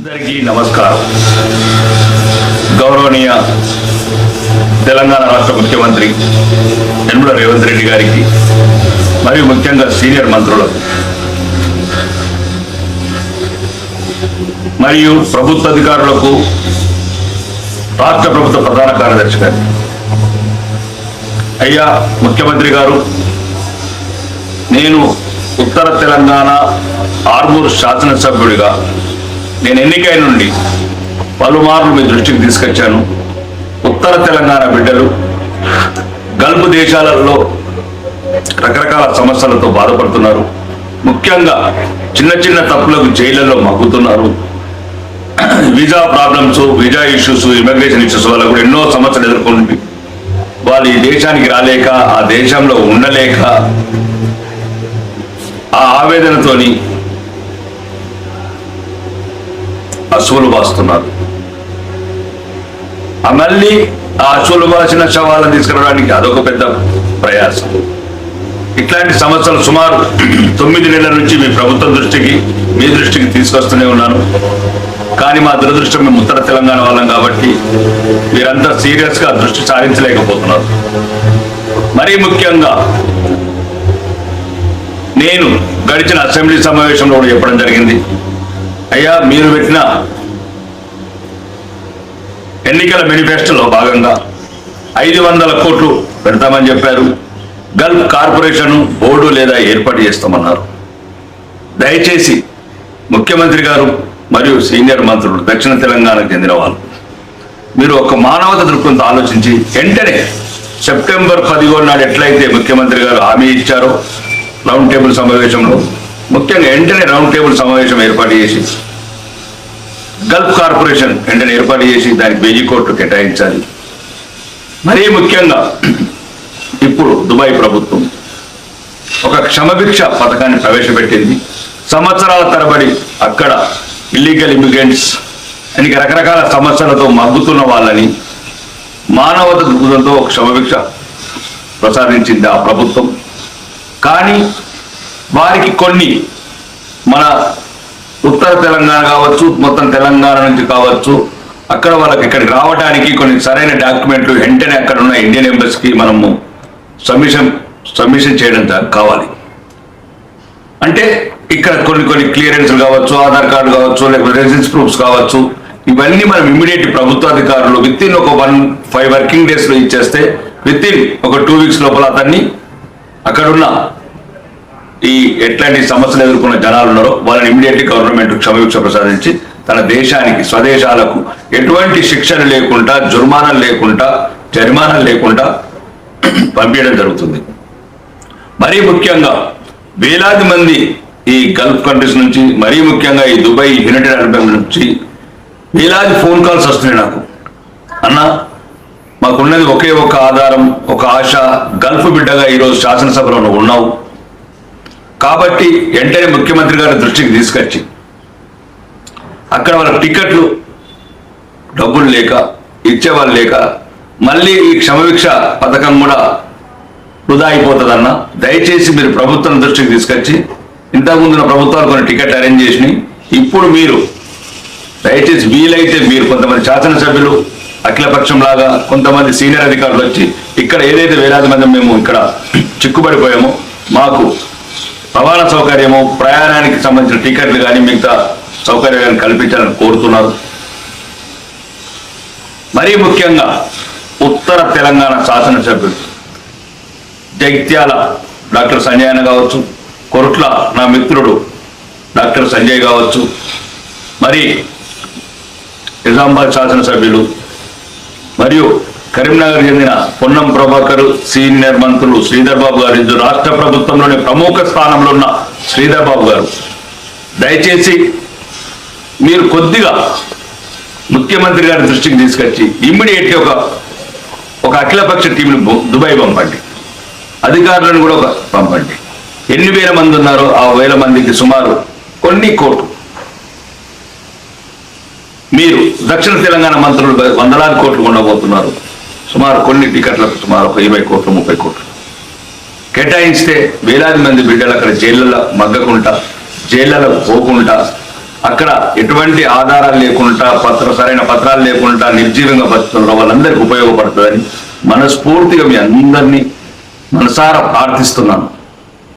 అందరికీ నమస్కారం. గౌరవనీయ తెలంగాణ రాష్ట్ర ముఖ్యమంత్రి యనమల రేవంత్ రెడ్డి గారికి మరియు ముఖ్యంగా సీనియర్ మంత్రులకు మరియు ప్రభుత్వ అధికారులకు రాష్ట్ర ప్రభుత్వ ప్రధాన కార్యదర్శి గారికి అయ్యా ముఖ్యమంత్రి గారు నేను ఉత్తర తెలంగాణ ఆర్మూర్ శాసనసభ్యుడిగా నేను ఎన్నికై నుండి పలుమార్లు మీ దృష్టికి తీసుకొచ్చాను. ఉత్తర తెలంగాణ బిడ్డలు గల్ఫ్ దేశాలలో రకరకాల సమస్యలతో బాధపడుతున్నారు. ముఖ్యంగా చిన్న చిన్న తప్పులకు జైళ్ళలో మగ్గుతున్నారు. Visa problems visa issues immigration issues వల్ల కూడా ఎన్నో సమస్యలు ఎదుర్కొంటుంది వాళ్ళు ఈ దేశానికి రాలేక ఆ దేశంలో ఉండలేక ఆ ఆవేదనతోని అసువులు బాస్తున్నారు. ఆ మళ్ళీ ఆ అసువులు బాసిన శవాలను తీసుకురావడానికి అదొక పెద్ద ప్రయాసం. ఇట్లాంటి సమస్యలు సుమారు తొమ్మిది నెలల నుంచి మీ ప్రభుత్వం దృష్టికి మీ దృష్టికి తీసుకొస్తూనే ఉన్నాను. కానీ మా దురదృష్టం మేము ఉత్తర తెలంగాణ వాళ్ళం కాబట్టి మీరంతా సీరియస్గా దృష్టి సారించలేకపోతున్నారు. మరీ ముఖ్యంగా నేను గడిచిన అసెంబ్లీ సమావేశంలో కూడా చెప్పడం జరిగింది. అయ్యా మీరు పెట్టిన ఎన్నికల మేనిఫెస్టోలో భాగంగా ఐదు వందల కోట్లు పెడతామని చెప్పారు. గల్ఫ్ కార్పొరేషన్ బోర్డు లేదా ఏర్పాటు చేస్తామన్నారు. దయచేసి ముఖ్యమంత్రి గారు మరియు సీనియర్ మంత్రులు దక్షిణ తెలంగాణకు చెందిన వాళ్ళు మీరు ఒక మానవత దృక్పథంతో ఆలోచించి వెంటనే సెప్టెంబర్ పదిహేను నాడు ఎట్లయితే ముఖ్యమంత్రి గారు హామీ ఇచ్చారో రౌండ్ టేబుల్ సమావేశంలో ముఖ్యంగా వెంటనే రౌండ్ టేబుల్ సమావేశం ఏర్పాటు చేసి గల్ఫ్ కార్పొరేషన్ వెంటనే ఏర్పాటు చేసి దానికి వెయ్యి కోట్లు కేటాయించాలి. మరీ ముఖ్యంగా ఇప్పుడు దుబాయ్ ప్రభుత్వం ఒక క్షమభిక్ష పథకాన్ని ప్రవేశపెట్టింది. సంవత్సరాల తరబడి అక్కడ ఇల్లీగల్ ఇమిగ్రెంట్స్ అనేక రకరకాల సమస్యలతో మగ్గుతున్న వాళ్ళని మానవత దృక్పథంతో ఒక క్షమభిక్ష ప్రసాదించింది ఆ ప్రభుత్వం. కానీ వారికి కొన్ని మన ఉత్తర తెలంగాణ కావచ్చు మొత్తం తెలంగాణ నుంచి కావచ్చు అక్కడ వాళ్ళకి ఇక్కడికి రావడానికి కొన్ని సరైన డాక్యుమెంట్లు వెంటనే అక్కడ ఉన్న ఇండియన్ ఎంబసీకి మనము సబ్మిషన్ సబ్మిషన్ చేయడం కావాలి. అంటే ఇక్కడ కొన్ని కొన్ని క్లియరెన్స్లు కావచ్చు ఆధార్ కార్డు కావచ్చు లేకపోతే రెసిడెన్స్ ప్రూఫ్స్ కావచ్చు ఇవన్నీ మనం ఇమీడియట్ ప్రభుత్వ అధికారులు విత్ ఇన్ ఒక వన్ ఫైవ్ వర్కింగ్ డేస్లో ఇచ్చేస్తే విత్ ఇన్ ఒక టూ వీక్స్ లోపల అతన్ని అక్కడున్న ఈ ఎట్లాంటి సమస్యలు ఎదుర్కొన్న జనాలు ఉన్నారో వాళ్ళని ఇమీడియట్లీ గవర్నమెంట్ క్షమభిక్ష ప్రసాదించి తన దేశానికి స్వదేశాలకు ఎటువంటి శిక్షణ లేకుండా జుర్మానం లేకుండా జరిమానం లేకుండా పంపించడం జరుగుతుంది. మరీ ముఖ్యంగా వేలాది మంది ఈ గల్ఫ్ కంట్రీస్ నుంచి మరీ ముఖ్యంగా ఈ దుబాయ్ యునైటెడ్ అరబ్ నుంచి వేలాది ఫోన్ కాల్స్ వస్తున్నాయి నాకు. అన్న మాకున్నది ఒకే ఒక ఆధారం ఒక ఆశ గల్ఫ్ బిడ్డగా ఈరోజు శాసనసభలో నువ్వు ఉన్నావు. కాబట్టి వెంటనే ముఖ్యమంత్రి గారి దృష్టికి తీసుకొచ్చి అక్కడ వాళ్ళ టికెట్లు డబ్బులు లేక ఇచ్చేవాళ్ళు లేక మళ్ళీ ఈ క్షమభిక్ష పథకం కూడా వృధా అయిపోతుందన్న. దయచేసి మీరు ప్రభుత్వం దృష్టికి తీసుకొచ్చి ఇంతకుముందు ప్రభుత్వాలు కొన్ని టికెట్ అరేంజ్ చేసినాయి ఇప్పుడు మీరు దయచేసి వీలైతే మీరు కొంతమంది శాసనసభ్యులు అఖిలపక్షం లాగా కొంతమంది సీనియర్ అధికారులు వచ్చి ఇక్కడ ఏదైతే వేలాది మంది మేము ఇక్కడ చిక్కుబడిపోయామో మాకు రవాణా సౌకర్యము ప్రయాణానికి సంబంధించిన టికెట్లు కానీ మిగతా సౌకర్యాలను కల్పించాలని కోరుతున్నారు. మరీ ముఖ్యంగా ఉత్తర తెలంగాణ శాసనసభ్యులు జగిత్యాల డాక్టర్ సంజయన కావచ్చు కొరుట్ల నా మిత్రుడు డాక్టర్ సంజయ్ కావచ్చు మరి నిజామాబాద్ శాసనసభ్యులు మరియు కరీంనగర్ చెందిన పొన్నం ప్రభాకర్ సీనియర్ మంత్రులు శ్రీధర్ బాబు గారు ఇద్దరు రాష్ట్ర ప్రభుత్వంలోని ప్రముఖ స్థానంలో ఉన్న శ్రీధర్ బాబు గారు. దయచేసి మీరు కొద్దిగా ముఖ్యమంత్రి గారి దృష్టికి తీసుకొచ్చి ఇమ్మీడియట్గా ఒక ఒక అఖిలపక్ష టీంని దుబాయ్ పంపండి. అధికారులను కూడా ఒక పంపండి. ఎన్ని వేల మంది ఉన్నారో ఆ వేల మందికి సుమారు కొన్ని కోట్లు. మీరు దక్షిణ తెలంగాణ మంత్రులు వందలాది కోట్లు ఉండబోతున్నారు సుమారు కొన్ని టికెట్లకు సుమారు ఒక ఇరవై కోట్లు ముప్పై కోట్లు. కేటాయిస్తే వేలాది మంది బిడ్డలు అక్కడ జైళ్ళలో మగ్గకుండా జైళ్ళలో పోకుండా అక్కడ ఎటువంటి ఆధారాలు లేకుండా పత్ర సరైన పత్రాలు లేకుండా నిర్జీవంగా బతుకుతున్న వాళ్ళందరికీ ఉపయోగపడుతుందని మనస్ఫూర్తిగా మీ అందరినీ మనసారా ప్రార్థిస్తున్నాను.